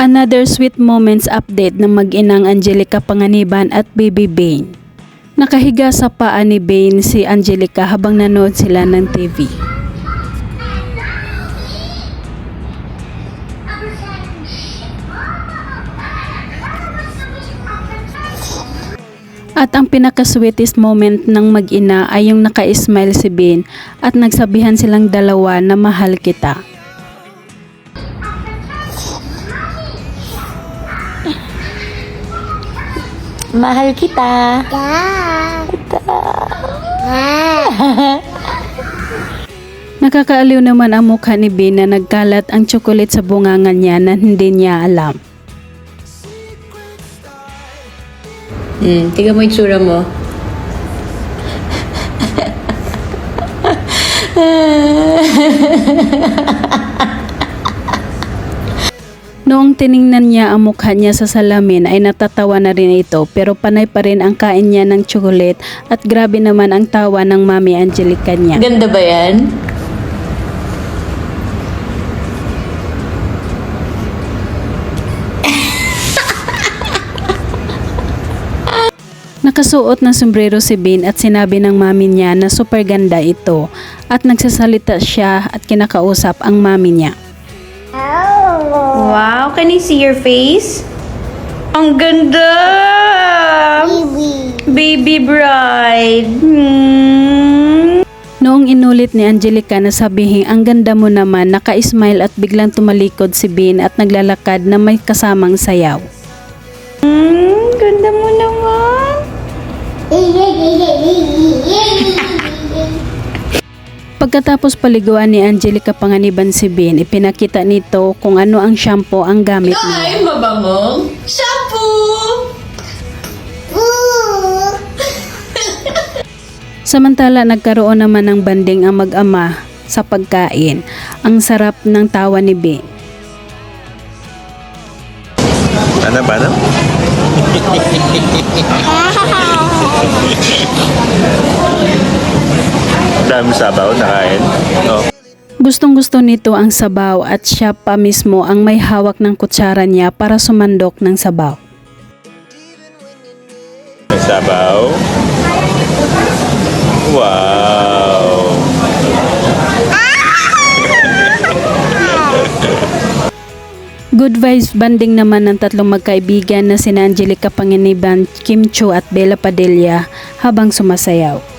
Another sweet moments update ng mag-inang Angelica Panganiban at Baby Bane. Nakahiga sa paa ni Bane si Angelica habang nanood sila ng TV. At ang pinaka-sweetest moment ng mag-ina ay yung naka-smile si Bane at nagsabihan silang dalawa na mahal kita. Mahal kita. Nakakaaliw naman ang mukha ni Bane na nagkalat ang tsokolit sa bungangan niya na hindi niya alam. Hmm, tingnan mo yung tsura mo. tiningnan niya ang mukha niya sa salamin ay natatawa na rin ito pero panay pa rin ang kain niya ng tsokolit at grabe naman ang tawa ng Mami Angelica niya. Ganda ba yan? Nakasuot ng sombrero si Bean at sinabi ng mami niya na super ganda ito at nagsasalita siya at kinakausap ang mami niya. Wow, can I see your face? Ang ganda! Baby bride. Hmm. Noong inulit ni Angelica na sabihin ang ganda mo naman naka-smile at biglang tumalikod si Bean at naglalakad na may kasamang sayaw. Hmm, ganda mo naman. Pagkatapos paliguan ni Angelica Panganiban si Bean, ipinakita nito kung ano ang shampoo ang gamit niya. Ay, mabangong shampoo! Samantala nagkaroon naman ng banding ang mag-ama sa pagkain. Ang sarap ng tawa ni Bean. Ano ba, no? Dami sabaw na kain. Oh. Gustong gusto nito ang sabaw at siya pa mismo ang may hawak ng kutsara niya para sumandok ng sabaw. Sabaw. Wow! Good vibes banding naman ng tatlong magkaibigan na sina Angelica Panganiban, Kim Cho at Bella Padilla habang sumasayaw.